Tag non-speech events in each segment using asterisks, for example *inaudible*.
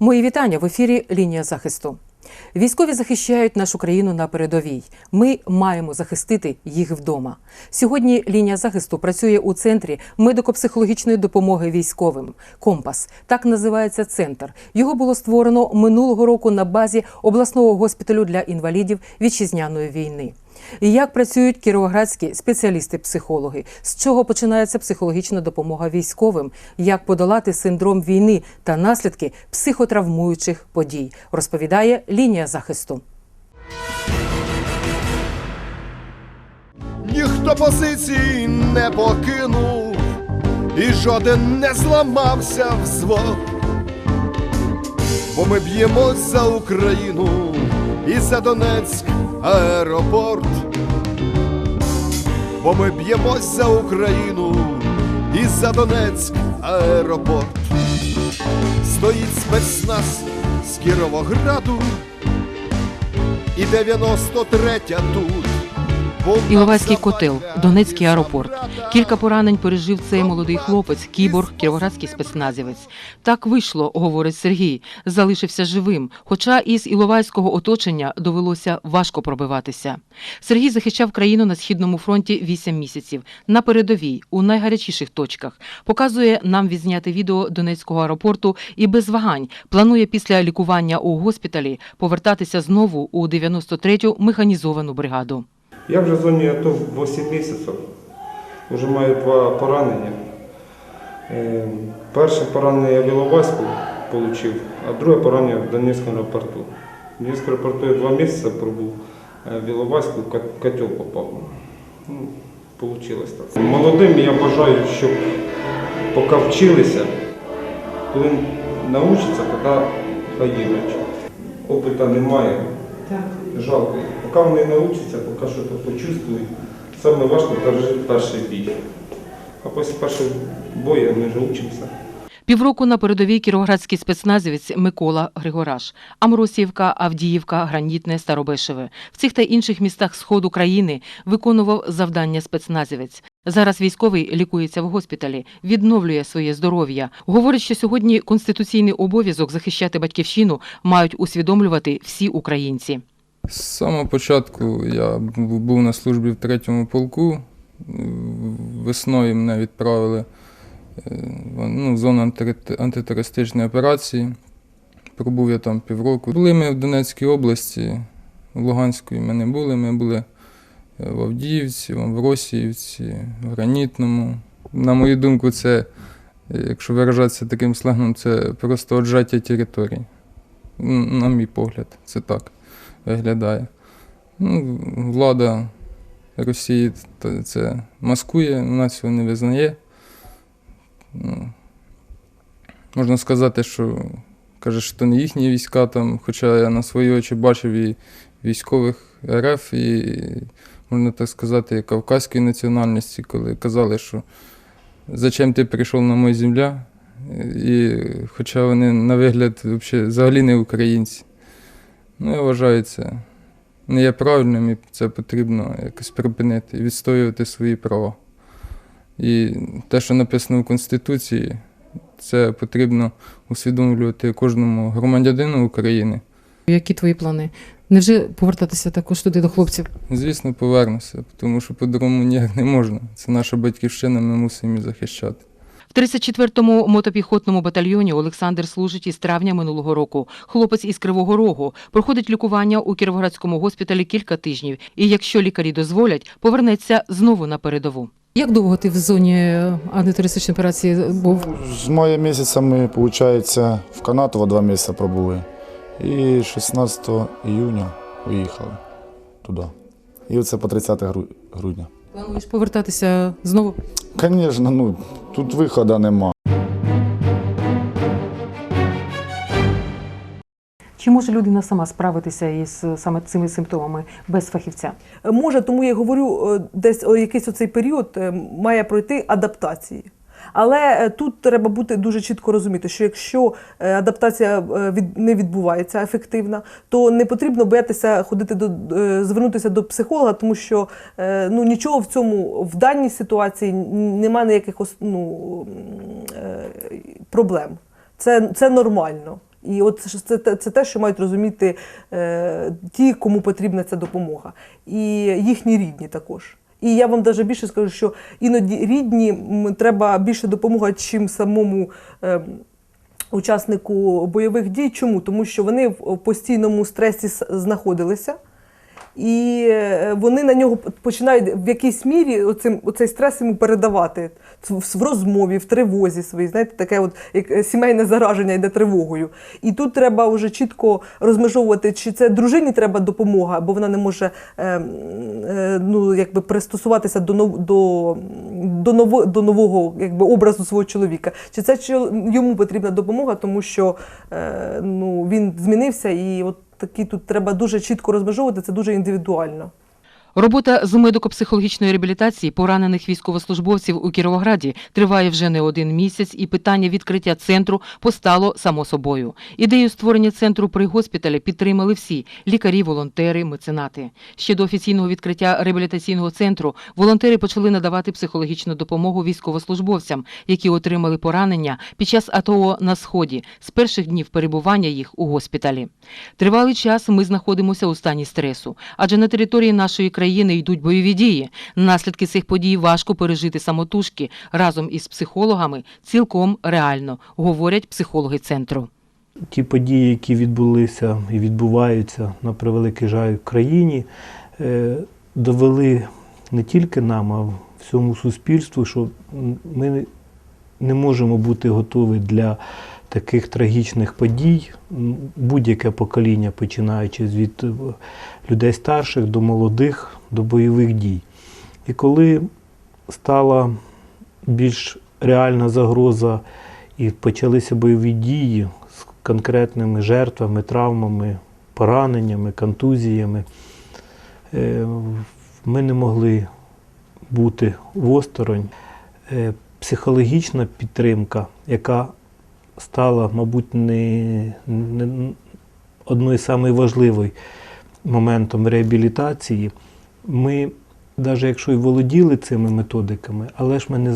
Мої вітання в ефірі Лінія захисту. Військові захищають нашу країну на передовій. Ми маємо захистити їх вдома. Сьогодні лінія захисту працює у центрі медико-психологічної допомоги військовим. Компас так називається центр. Його було створено минулого року на базі обласного госпіталю для інвалідів вітчизняної війни. Як працюють кіровоградські спеціалісти-психологи? З чого починається психологічна допомога військовим? Як подолати синдром війни та наслідки психотравмуючих подій? Розповідає лінія захисту. Ніхто позиції не покинув, і жоден не зламався в звод. Бо ми б'ємось за Україну і за Донецьк аеропорт. Бо ми б'ємось за Україну і за Донецьк аеропорт. Стоїть спецназ з Кіровограду і 93-я тут. Іловайський котел, Донецький аеропорт. Кілька поранень пережив цей молодий хлопець, кіборг, кіровоградський спецназівець. Так вийшло, говорить Сергій. Залишився живим. Хоча із іловайського оточення довелося важко пробиватися. Сергій захищав країну на східному фронті 8 місяців на передовій, у найгарячіших точках. Показує нам відзняти відео Донецького аеропорту і без вагань планує після лікування у госпіталі повертатися знову у 93-ю механізовану бригаду. Я вже в зоні АТО 8 місяців. Вже маю два поранення. Е, Перше поранення я в Іловайську отримав, а друге поранення в Донецькому аеропорту. В Донецькому аеропорту я два місяці пробув, а в Іловайську котел попав. Ну, Получилось так. Молодим я бажаю, щоб поки вчилися, коли навчаться, тоді хай їдуть. Опита немає. Жалко. Поки вони навчаться, поки що то почувствують, саме важко перший бій. А після першого бою ми вже вчимося. Півроку на передовій кіровоградський спецназівець Микола Григораш, Амросіївка, Авдіївка, Гранітне, Старобешеве. В цих та інших містах сходу країни виконував завдання спецназівець. Зараз військовий лікується в госпіталі, відновлює своє здоров'я. Говорить, що сьогодні конституційний обов'язок захищати батьківщину мають усвідомлювати всі українці. З самого початку я був на службі в третьому полку. Весною мене відправили е, ну, в зону антитерористичної операції. Пробув я там півроку. Були ми в Донецькій області, в Луганської ми не були. Ми були е, в Авдіївці, в Амвросіївці, в Гранітному. На мою думку, це, е, якщо виражатися таким сленгом, це просто отжаття територій. На мій погляд, це так виглядає. Ну, влада Росії це маскує, вона цього не визнає. Ну, можна сказати, що каже, що то не їхні війська там, хоча я на свої очі бачив і військових РФ, і, можна так сказати, і кавказької національності, коли казали, що зачем ти прийшов на мою земля, і, хоча вони на вигляд взагалі не українці. Ну, я вважаю, це не є правильним і це потрібно якось припинити і відстоювати свої права. І те, що написано в Конституції, це потрібно усвідомлювати кожному громадянину України. Які твої плани? Невже повертатися також туди до хлопців? Звісно, повернуся, тому що по-другому ніяк не можна. Це наша батьківщина, ми мусимо її захищати. В 34-му мотопіхотному батальйоні Олександр служить із травня минулого року. Хлопець із Кривого Рогу проходить лікування у Кіровоградському госпіталі кілька тижнів, і якщо лікарі дозволять, повернеться знову на передову. Як довго ти в зоні антитерористичної операції був? З мая місяця ми, виходить, в Канатово два місяці пробули. І 16 іюня виїхали туди. І оце по 30 грудня. Плануєш повертатися знову? Звісно, ну, тут виходу нема. Чи може людина сама справитися із саме цими симптомами без фахівця? Може, тому я й говорю, е, десь о, якийсь оцей період е, має пройти адаптації. Але е, тут треба бути дуже чітко розуміти, що якщо е, адаптація е, від- не відбувається ефективна, то не потрібно боятися ходити до звернутися до психолога, тому що ну нічого в цьому в даній ситуації немає ніяких ну, проблем. Це, це нормально. І от це, це, це те, що мають розуміти е, ті, кому потрібна ця допомога, і їхні рідні також. І я вам навіть більше скажу, що іноді рідні треба більше допомога, чим самому. Е, Учаснику бойових дій. Чому? Тому що вони в постійному стресі знаходилися, і е, вони на нього починають в якійсь мірі оцим, оцей стрес йому передавати в розмові, в тривозі своїй. Знаєте, таке от як е, сімейне зараження йде тривогою. І тут треба вже чітко розмежовувати, чи це дружині треба допомога, бо вона не може е, е, ну, якби пристосуватися до, нов, до, до, ново, до нового якби, образу свого чоловіка. Чи це йому потрібна допомога, тому що е, ну, він змінився і от такі тут треба дуже чітко розмежовувати, це дуже індивідуально. Робота з медико-психологічної реабілітації поранених військовослужбовців у Кіровограді триває вже не один місяць, і питання відкриття центру постало само собою. Ідею створення центру при госпіталі підтримали всі лікарі, волонтери, меценати. Ще до офіційного відкриття реабілітаційного центру волонтери почали надавати психологічну допомогу військовослужбовцям, які отримали поранення під час АТО на сході з перших днів перебування їх у госпіталі. Тривалий час ми знаходимося у стані стресу, адже на території нашої країни йдуть бойові дії. Наслідки цих подій важко пережити самотужки разом із психологами цілком реально, говорять психологи центру. ті події, які відбулися і відбуваються на превеликий жаль в країні, е, довели не тільки нам, а всьому суспільству, що ми не можемо бути готові для таких трагічних подій. Будь-яке покоління, починаючи від е, людей старших до молодих, до бойових дій. І коли стала більш реальна загроза і почалися бойові дії з конкретними жертвами, травмами, пораненнями, контузіями. Е, Ми не могли бути осторонь. Е, Психологічна підтримка, яка стала, мабуть, не, не одною з найважливих моментом реабілітації, ми, навіть якщо і володіли цими методиками, але ж ми не,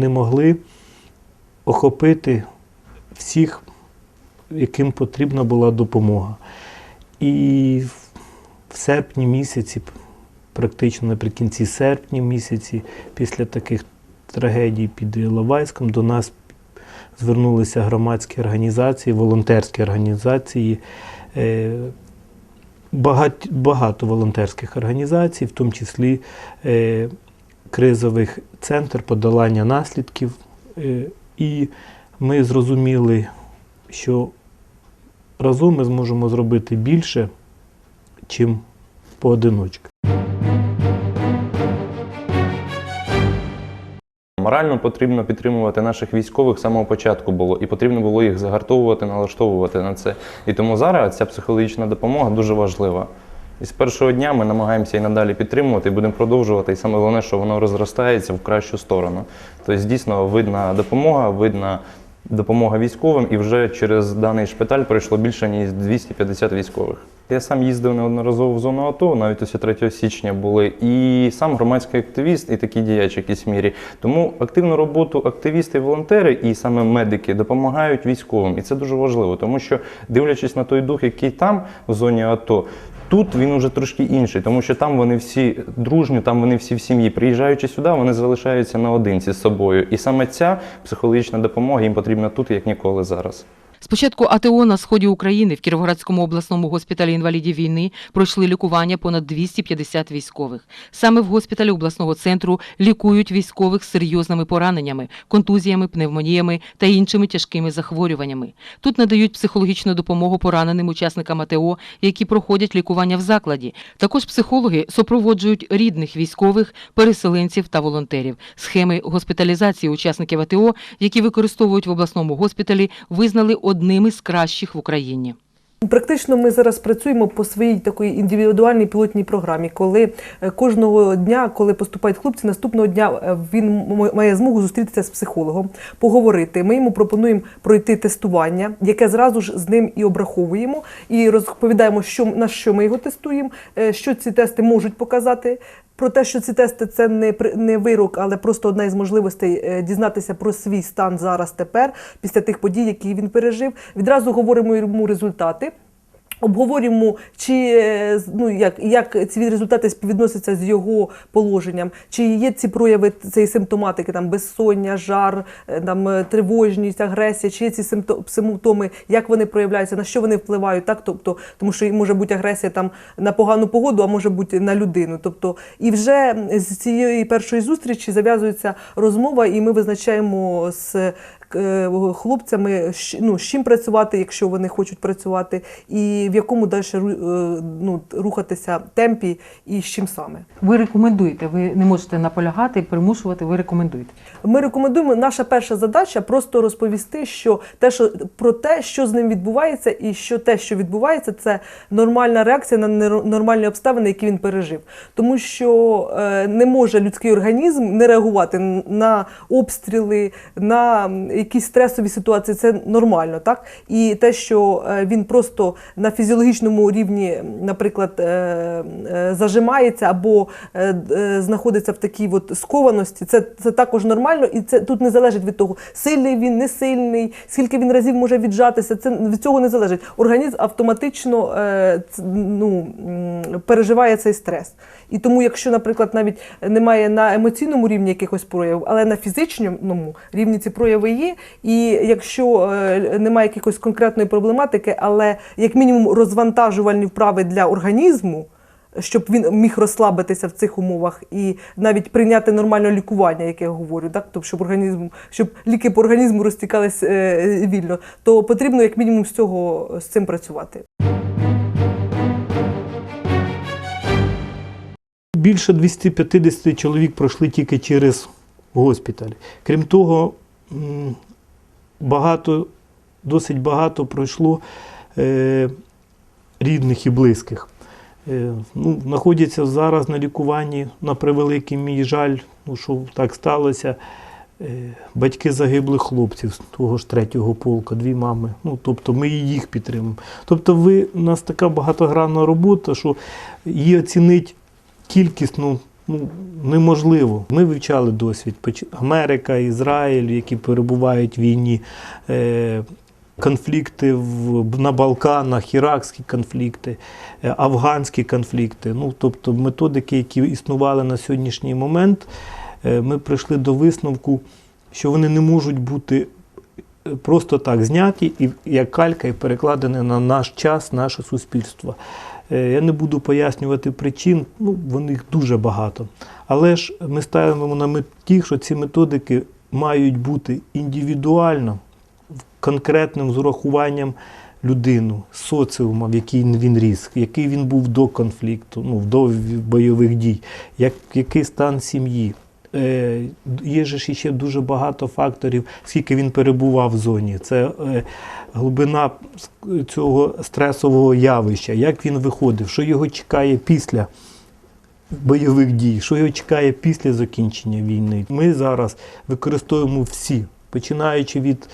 не могли охопити всіх, яким потрібна була допомога. І в серпні місяці, практично наприкінці серпня місяці, після таких трагедій під Іловайськом, до нас звернулися громадські організації, волонтерські організації. е, багато волонтерських організацій, в тому числі е, кризових центр подолання наслідків. Е, і ми зрозуміли, що разом ми зможемо зробити більше, чим поодиночки. Морально потрібно підтримувати наших військових з самого початку було, і потрібно було їх загартовувати, налаштовувати на це. І тому зараз ця психологічна допомога дуже важлива. І з першого дня ми намагаємося і надалі підтримувати, і будемо продовжувати. І саме головне, що воно розростається в кращу сторону. Тобто, дійсно, видна допомога, видна допомога військовим, і вже через даний шпиталь пройшло більше ніж 250 військових. Я сам їздив неодноразово в зону АТО, навіть ось 3 січня були, і сам громадський активіст, і такий діяч якійсь мірі. Тому активну роботу активісти, волонтери і саме медики допомагають військовим. І це дуже важливо, тому що дивлячись на той дух, який там в зоні АТО. Тут він уже трошки інший, тому що там вони всі дружні, там вони всі в сім'ї. Приїжджаючи сюди, вони залишаються наодинці з собою. І саме ця психологічна допомога їм потрібна тут, як ніколи зараз. З початку АТО на сході України в Кіровоградському обласному госпіталі інвалідів війни пройшли лікування понад 250 військових. Саме в госпіталі обласного центру лікують військових з серйозними пораненнями, контузіями, пневмоніями та іншими тяжкими захворюваннями. Тут надають психологічну допомогу пораненим учасникам АТО, які проходять лікування в закладі. Також психологи супроводжують рідних військових, переселенців та волонтерів. Схеми госпіталізації учасників АТО, які використовують в обласному госпіталі, визнали одними з кращих в Україні. Практично ми зараз працюємо по своїй такої індивідуальній пілотній програмі, коли е, кожного дня, коли поступають хлопці, наступного дня е, він має змогу зустрітися з психологом, поговорити. Ми йому пропонуємо пройти тестування, яке зразу ж з ним і обраховуємо, і розповідаємо, що на що ми його тестуємо, е, що ці тести можуть показати. Про те, що ці тести це не не вирок, але просто одна із можливостей е, дізнатися про свій стан зараз тепер, після тих подій, які він пережив. Відразу говоримо йому результати. Обговорюємо, чи е, ну як, як ці результати співвідносяться з його положенням, чи є ці прояви цієї симптоматики, там безсоння, жар, е, там е, тривожність, агресія, чи є ці симпто- симптоми, як вони проявляються, на що вони впливають, так тобто, тому що може бути агресія там на погану погоду, а може бути на людину. Тобто, і вже з цієї першої зустрічі зав'язується розмова, і ми визначаємо з хлопцями, ну, з чим працювати, якщо вони хочуть працювати, і в якому далі ну, рухатися темпі, і з чим саме. Ви рекомендуєте, ви не можете наполягати, примушувати, ви рекомендуєте. Ми рекомендуємо. Наша перша задача просто розповісти, що те, що про те, що з ним відбувається, і що те, що відбувається, це нормальна реакція на нормальні обставини, які він пережив. Тому що е, не може людський організм не реагувати на обстріли, на якісь стресові ситуації. Це нормально, так і те, що е, він просто на фізіологічному рівні, наприклад, е, е, зажимається або знаходиться в такій от скованості, це, це також нормально, і це тут не залежить від того, сильний він, не сильний, скільки він разів може віджатися. Це від цього не залежить. Організм автоматично ну, переживає цей стрес. І тому, якщо, наприклад, навіть немає на емоційному рівні якихось проявів, але на фізичному рівні ці прояви є. І якщо е, немає якихось конкретної проблематики, але як мінімум розвантажувальні вправи для організму. Щоб він міг розслабитися в цих умовах і навіть прийняти нормальне лікування, яке я говорю, так тобто, щоб організм, щоб ліки по організму розтікались е, вільно, то потрібно як мінімум з цього з цим працювати. Більше 250 чоловік пройшли тільки через госпіталь. Крім того, багато, досить багато пройшло е, рідних і близьких. Е, ну, знаходяться зараз на лікуванні, на превеликий мій жаль, ну, що так сталося. Е, Батьки загиблих хлопців з того ж третього полка, дві мами. Ну, тобто ми і їх підтримуємо. Тобто, ви, у нас така багатогранна робота, що її оцінити кількісно ну, неможливо. Ми вивчали досвід. Америка, Ізраїль, які перебувають в війні, е, конфлікти в, на Балканах, іракські конфлікти, е, афганські конфлікти. Ну, тобто методики, які існували на сьогоднішній момент, е, ми прийшли до висновку, що вони не можуть бути е, просто так зняті і як калька і перекладені на наш час, наше суспільство. Е, Я не буду пояснювати причин, ну, вони їх дуже багато. Але ж ми ставимо на меті, що ці методики мають бути індивідуально, конкретним з урахуванням людину, соціума, в який він ріс, який він був до конфлікту, ну, до бойових дій, як, який стан сім'ї. Е, Є ж ще дуже багато факторів, скільки він перебував в зоні. Це е, глибина цього стресового явища, як він виходив, що його чекає після бойових дій, що його чекає після закінчення війни. Ми зараз використовуємо всі, починаючи від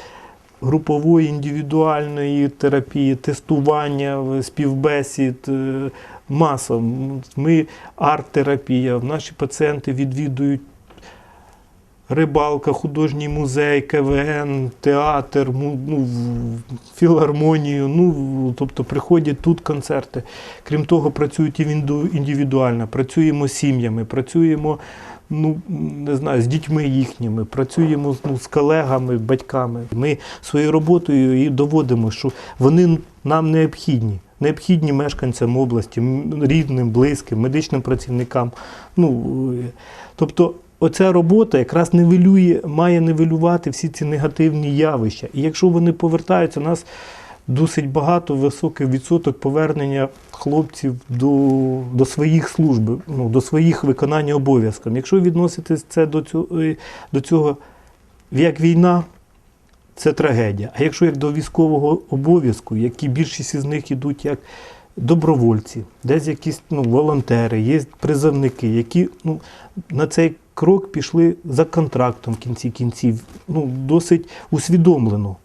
групової індивідуальної терапії, тестування, співбесід, е, маса. Ми арт-терапія. Наші пацієнти відвідують рибалка, художній музей, КВН, театр, ну, філармонію. Ну, тобто приходять тут концерти. Крім того, працюють і індивідуально, працюємо з сім'ями, працюємо. Ну, не знаю, з дітьми їхніми, працюємо ну, з колегами, батьками. Ми своєю роботою і доводимо, що вони нам необхідні. Необхідні мешканцям області, рідним, близьким, медичним працівникам. Ну, е, тобто, оця робота якраз нивелює, має нивелювати всі ці негативні явища. І якщо вони повертаються, у нас досить багато високий відсоток повернення хлопців до, до своїх служб, ну, до своїх виконання обов'язків. Якщо відносити це до цього, е, до цього як війна, це трагедія. А якщо як до військового обов'язку, які більшість із них йдуть як добровольці, десь якісь ну, волонтери, є призовники, які ну, на цей крок пішли за контрактом в кінці кінців, ну, досить усвідомлено.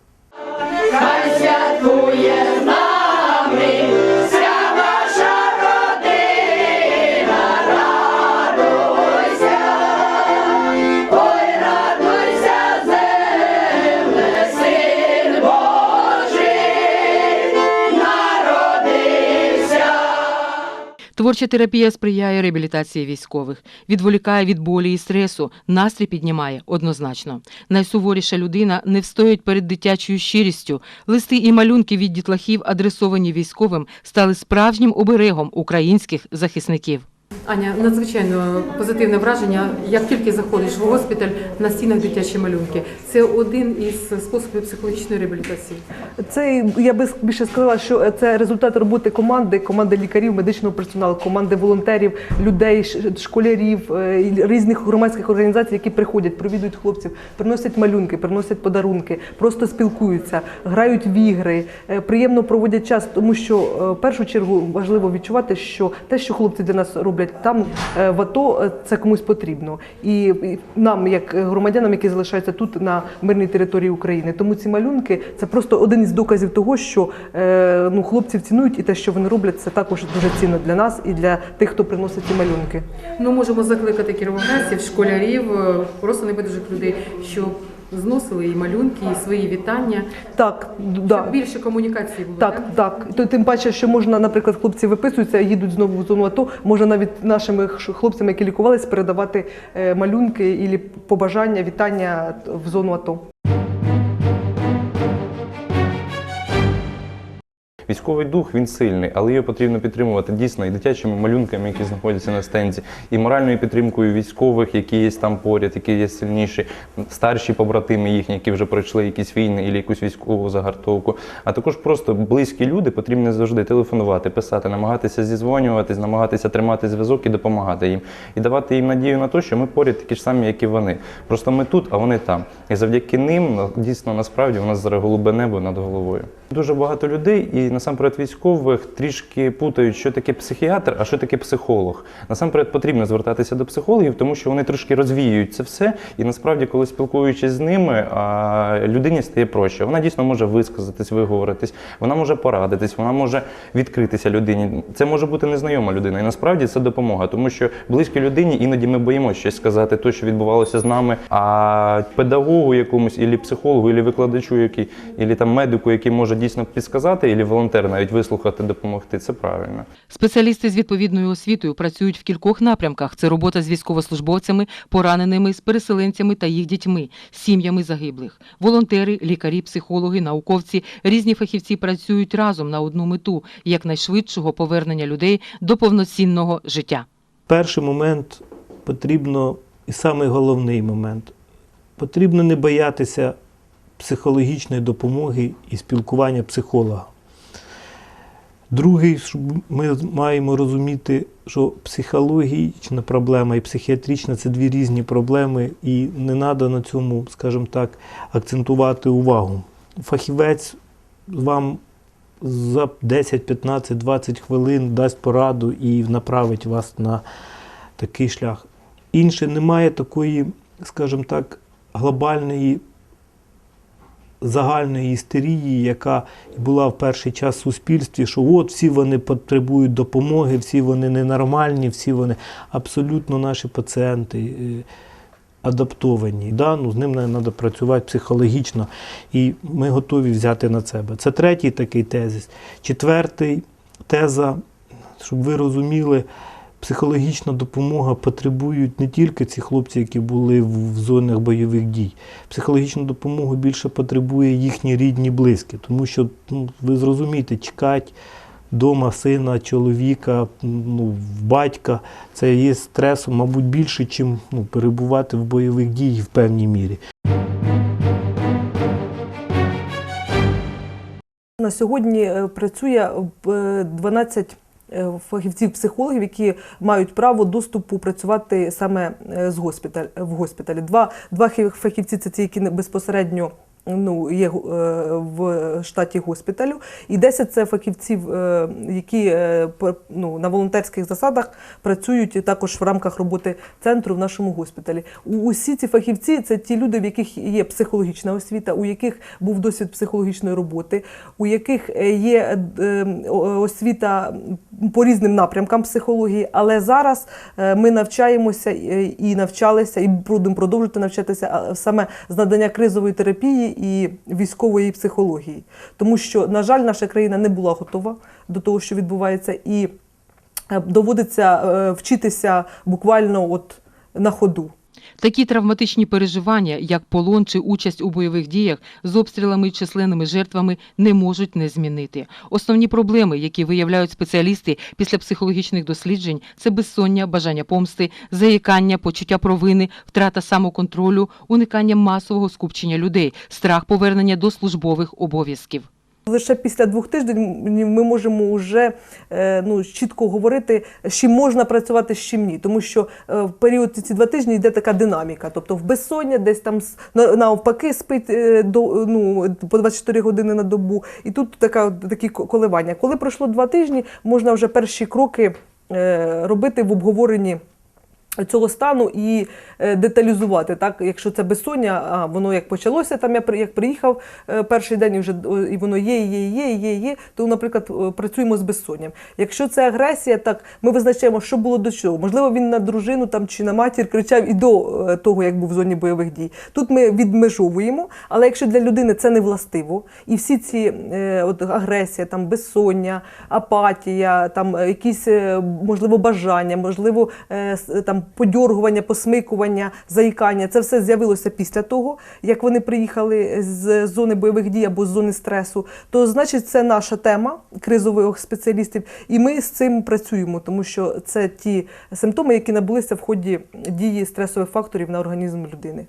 Творча терапія сприяє реабілітації військових, відволікає від болі і стресу, настрій піднімає однозначно. Найсуворіша людина не встоїть перед дитячою щирістю. Листи і малюнки від дітлахів, адресовані військовим, стали справжнім оберегом українських захисників. Аня, надзвичайно позитивне враження. Як тільки заходиш в госпіталь на стінах дитячі малюнки, це один із способів психологічної реабілітації. Це я би більше сказала, що це результат роботи команди, команди лікарів, медичного персоналу, команди волонтерів, людей, школярів, е, різних громадських організацій, які приходять, провідують хлопців, приносять малюнки, приносять подарунки, просто спілкуються, грають в ігри, е, приємно проводять час, тому що е, в першу чергу важливо відчувати, що те, що хлопці для нас роблять там е, в АТО, е, це комусь потрібно. І нам, як громадянам, які залишаються тут на мирній території України. Тому ці малюнки це просто один із доказів того, що е, ну, хлопців цінують, і те, що вони роблять, це також дуже цінно для нас і для тих, хто приносить ці малюнки. Ну, можемо закликати кіровоградців, школярів, просто небайдужих людей, щоб зносили і малюнки, і свої вітання, Так, да. щоб більше комунікації було. Так, так. То тим паче, що можна, наприклад, хлопці виписуються, їдуть знову в зону АТО. Можна навіть нашим хлопцям, які лікувались, передавати е, малюнки і побажання, вітання в зону АТО. Військовий дух він сильний, але його потрібно підтримувати дійсно і дитячими малюнками, які знаходяться на стенді, і моральною підтримкою військових, які є там поряд, які є сильніші, старші побратими їхні, які вже пройшли якісь війни і якусь військову загартовку. А також просто близькі люди потрібно завжди телефонувати, писати, намагатися зізвонюватись, намагатися тримати зв'язок і допомагати їм, і давати їм надію на те, що ми поряд такі ж самі, як і вони. Просто ми тут, а вони там. І завдяки ним дійсно насправді у нас зараз голубе небо над головою. Дуже багато людей і насамперед військових трішки путають, що таке психіатр, а що таке психолог. Насамперед потрібно звертатися до психологів, тому що вони трошки розвіюють це все. І насправді, коли спілкуючись з ними, людині стає проще. Вона дійсно може висказатись, виговоритись, вона може порадитись, вона може відкритися людині. Це може бути незнайома людина. І насправді це допомога, тому що близькій людині іноді ми боїмося щось сказати, то, що відбувалося з нами. А педагогу якомусь, ілі психологу, ілі викладачу, який, ілі там медику, який може дійсно підсказати, ілі волонтер навіть вислухати, допомогти. Це правильно. Спеціалісти з відповідною освітою працюють в кількох напрямках. Це робота з військовослужбовцями, пораненими, з переселенцями та їх дітьми, сім'ями загиблих. Волонтери, лікарі, психологи, науковці, різні фахівці працюють разом на одну мету якнайшвидшого повернення людей до повноцінного життя. Перший момент потрібно, і самий головний момент, потрібно не боятися психологічної допомоги і спілкування психолога. Другий, ми маємо розуміти, що психологічна проблема і психіатрична це дві різні проблеми, і не треба на цьому, скажімо так, акцентувати увагу. Фахівець вам за 10, 15, 20 хвилин дасть пораду і направить вас на такий шлях. Інше немає такої, скажімо так, глобальної загальної істерії, яка була в перший час в суспільстві, що от всі вони потребують допомоги, всі вони ненормальні, всі вони абсолютно наші пацієнти. е, Адаптовані, да? ну, з ним треба працювати психологічно, і ми готові взяти на себе. Це третій такий тезис. Четвертий теза, щоб ви розуміли, психологічна допомога потребують не тільки ці хлопці, які були в зонах бойових дій. Психологічну допомогу більше потребує їхні рідні близькі, тому що ну, ви зрозумієте, чекати дома сина, чоловіка, ну, батька, це є стресом, мабуть, більше, ніж ну, перебувати в бойових діях в певній мірі. На сьогодні е, працює е, 12 е, фахівців-психологів, які мають право доступу працювати саме е, з госпіталь, в госпіталі. Два, два фахівці це ті, які безпосередньо ну, є е, в штаті госпіталю, і 10 це фахівців, е, які е, ну, на волонтерських засадах працюють також в рамках роботи центру в нашому госпіталі. Усі ці фахівці це ті люди, в яких є психологічна освіта, у яких був досвід психологічної роботи, у яких є освіта по різним напрямкам психології. Але зараз ми навчаємося і навчалися, і будемо продовжувати навчатися саме з надання кризової терапії і військової психології. Тому що, на жаль, наша країна не була готова до того, що відбувається, і е, доводиться е, вчитися буквально от на ходу. Такі травматичні переживання, як полон чи участь у бойових діях з обстрілами і численними жертвами, не можуть не змінити. Основні проблеми, які виявляють спеціалісти після психологічних досліджень, це безсоння, бажання помсти, заїкання, почуття провини, втрата самоконтролю, уникання масового скупчення людей, страх повернення до службових обов'язків. Лише після двох тижнів ми можемо вже е, ну, чітко говорити, з чим можна працювати, з чим ні. Тому що е, в період ці два тижні йде така динаміка. Тобто в безсоння десь там навпаки спить е, до, ну, по 24 години на добу. І тут така, такі ко- коливання. Коли пройшло два тижні, можна вже перші кроки робити в обговоренні цього стану і е, деталізувати. Так, якщо це безсоння, а воно як почалося, там я як приїхав е, перший день, і вже і воно є, є, є, є, є, то, наприклад, працюємо з безсонням. Якщо це агресія, так ми визначаємо, що було до чого. Можливо, він на дружину там чи на матір кричав і до е, того, як був в зоні бойових дій. Тут ми відмежовуємо, але якщо для людини це не властиво, і всі ці от агресія, там безсоння, апатія, там якісь можливо бажання, можливо, с- там подьоргування, посмикування, заїкання. Це все з'явилося після того, як вони приїхали з зони бойових дій або з зони стресу. То значить, це наша тема кризових спеціалістів, і ми з цим працюємо, тому що це ті симптоми, які набулися в ході дії стресових факторів на організм людини.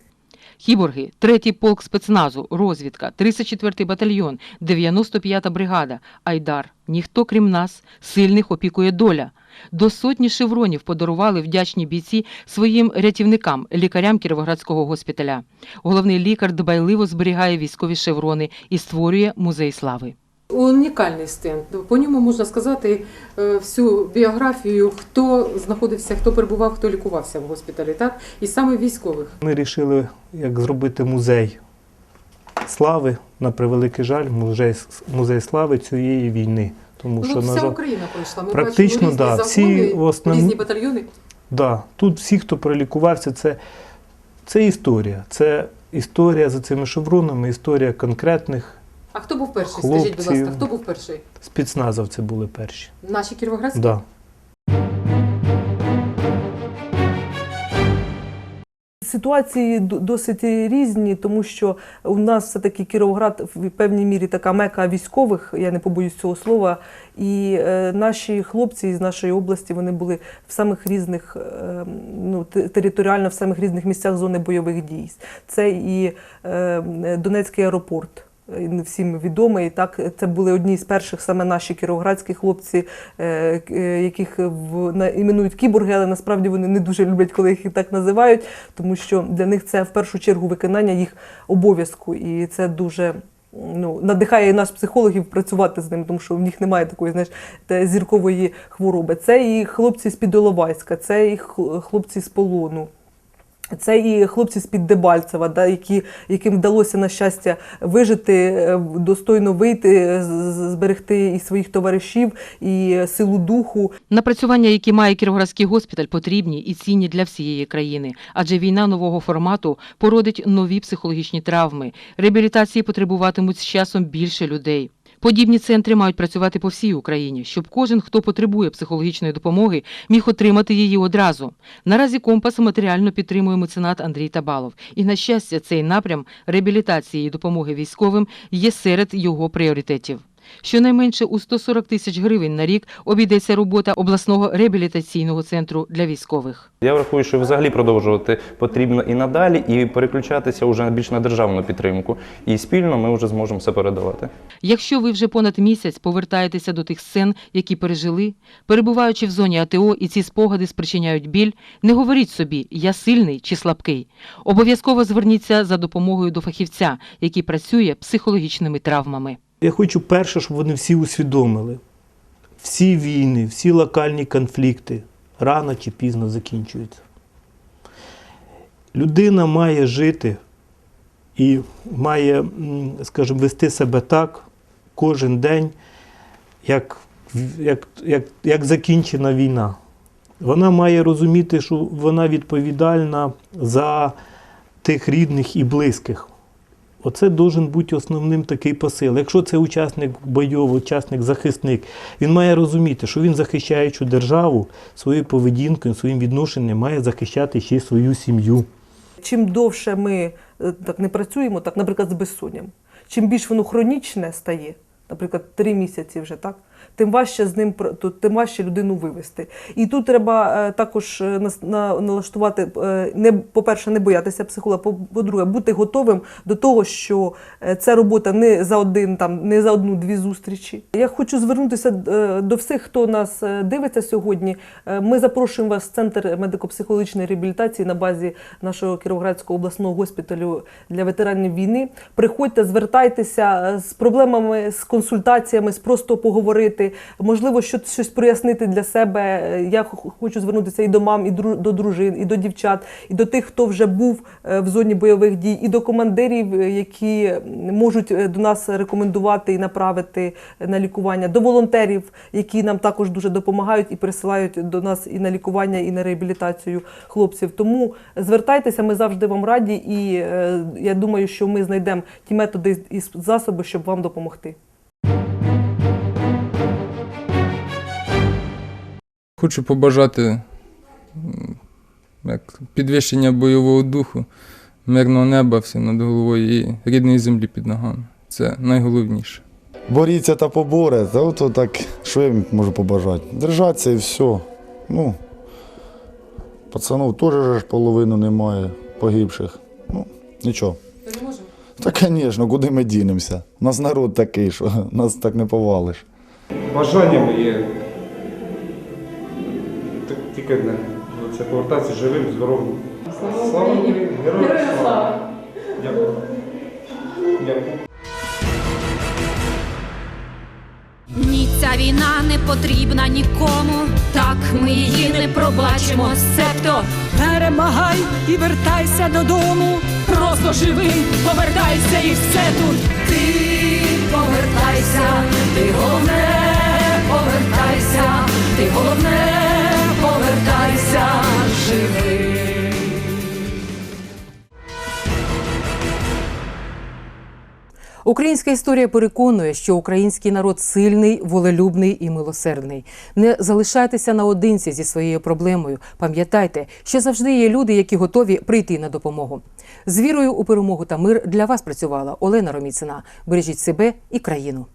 Хіборги, 3-й полк спецназу, розвідка, 34-й батальйон, 95-та бригада, Айдар. Ніхто, крім нас, сильних опікує доля. До сотні шевронів подарували вдячні бійці своїм рятівникам, лікарям Кіровоградського госпіталя. Головний лікар дбайливо зберігає військові шеврони і створює музей слави. Унікальний стенд. По ньому можна сказати е, всю біографію, хто знаходився, хто перебував, хто лікувався в госпіталі, так? І саме військових. Ми вирішили, як зробити музей слави, на превеликий жаль, музей, музей слави цієї війни. Тому що, ну, на вся жаль, Україна пройшла. Ми практично, бачимо різні да, всі загони, основ- різні батальйони. Да, тут всі, хто пролікувався, це, це історія. Це історія за цими шевронами, історія конкретних А хто був перший? Скажіть, будь ласка, хто був перший? спецназовці були перші. Наші кіровоградські? Да. Ситуації досить різні, тому що у нас все-таки Кіровоград в певній мірі така мека військових, я не побоюсь цього слова. І е, наші хлопці з нашої області вони були в самих різних, е, ну, територіально в самих різних місцях зони бойових дій. Це і е, Донецький аеропорт. Е, не Всім відомий. Так, це були одні з перших саме наші кіровоградські хлопці, е, е, яких в, на, іменують кіборги, але насправді вони не дуже люблять, коли їх і так називають, тому що для них це в першу чергу виконання їх обов'язку. І це дуже ну, надихає і нас, психологів, працювати з ним, тому що в них немає такої знаєш, зіркової хвороби. Це і хлопці з під Іловайська, це і хлопці з полону. Це і хлопці з-під Дебальцева, да, які, яким вдалося на щастя вижити, е, достойно вийти, з- з- зберегти і своїх товаришів, і силу духу. Напрацювання, які має Кіровоградський госпіталь, потрібні і цінні для всієї країни, адже війна нового формату породить нові психологічні травми. Реабілітації потребуватимуть з часом більше людей. Подібні центри мають працювати по всій Україні, щоб кожен, хто потребує психологічної допомоги, міг отримати її одразу. Наразі компас матеріально підтримує меценат Андрій Табалов. І на щастя, цей напрям реабілітації і допомоги військовим є серед його пріоритетів. Щонайменше у 140 тисяч гривень на рік обійдеться робота обласного реабілітаційного центру для військових. Я врахую, що взагалі продовжувати потрібно і надалі, і переключатися вже більш на державну підтримку. І спільно ми вже зможемо все передавати. Якщо ви вже понад місяць повертаєтеся до тих сцен, які пережили, перебуваючи в зоні АТО, і ці спогади спричиняють біль, не говоріть собі, я сильний чи слабкий. Обов'язково зверніться за допомогою до фахівця, який працює психологічними травмами. Я хочу перше, щоб вони всі усвідомили. Всі війни, всі локальні конфлікти рано чи пізно закінчуються. Людина має жити і має, скажімо, вести себе так кожен день, як, як, як, як закінчена війна. Вона має розуміти, що вона відповідальна за тих рідних і близьких. Оце должен бути основним такий посил. Якщо це учасник бойовий, учасник захисник, він має розуміти, що він захищаючи державу своєю поведінкою, своїм відношенням, має захищати ще й свою сім'ю. Чим довше ми е, так не працюємо, так, наприклад, з безсонням, чим більш воно хронічне стає, наприклад, три місяці вже так. Тим важче з ним тим важче людину вивести. І тут треба е, також е, налаштувати е, не по-перше, не боятися психолога, по- по-друге, бути готовим до того, що це робота не за один там, не за одну-дві зустрічі. Я хочу звернутися до всіх, хто нас дивиться сьогодні. Ми запрошуємо вас в центр медико-психологічної реабілітації на базі нашого Кіровоградського обласного госпіталю для ветеранів війни. Приходьте, звертайтеся з проблемами, з консультаціями, з просто поговорити. Можливо, щось, щось прояснити для себе. Я хочу звернутися і до мам, і до дружин, і до дівчат, і до тих, хто вже був е, в зоні бойових дій, і до командирів, е, які можуть е, до нас рекомендувати і направити на лікування, до волонтерів, які нам також дуже допомагають і присилають до нас і на лікування, і на реабілітацію хлопців. Тому звертайтеся, ми завжди вам раді, і я думаю, що ми знайдемо ті методи і засоби, щоб вам допомогти. Хочу побажати як, підвищення бойового духу, мирного неба всім над головою і рідної землі під ногами. Це найголовніше. Боріться та поборе, та от так, що я можу побажати? Держаться і все. Ну, пацанів теж половину немає погибших. Ну, нічого. Та, звісно, куди ми дінемося? У нас народ такий, що *laughs* нас так не повалиш. Бажання моє тільки одне. Це повертатися живим, здоровим. Слава Україні! Героям слава! Дякую. Дякую. Ні, ця війна не потрібна нікому. Так ми її не пробачимо. Себто Перемагай і вертайся додому. Просто живий, повертайся і все тут. ти повертайся, ти головне, повертайся, ти головне, повертайся живий. Українська історія переконує, що український народ сильний, волелюбний і милосердний. Не залишайтеся наодинці зі своєю проблемою. Пам'ятайте, що завжди є люди, які готові прийти на допомогу. З вірою у перемогу та мир для вас працювала Олена Роміцина. Бережіть себе і країну.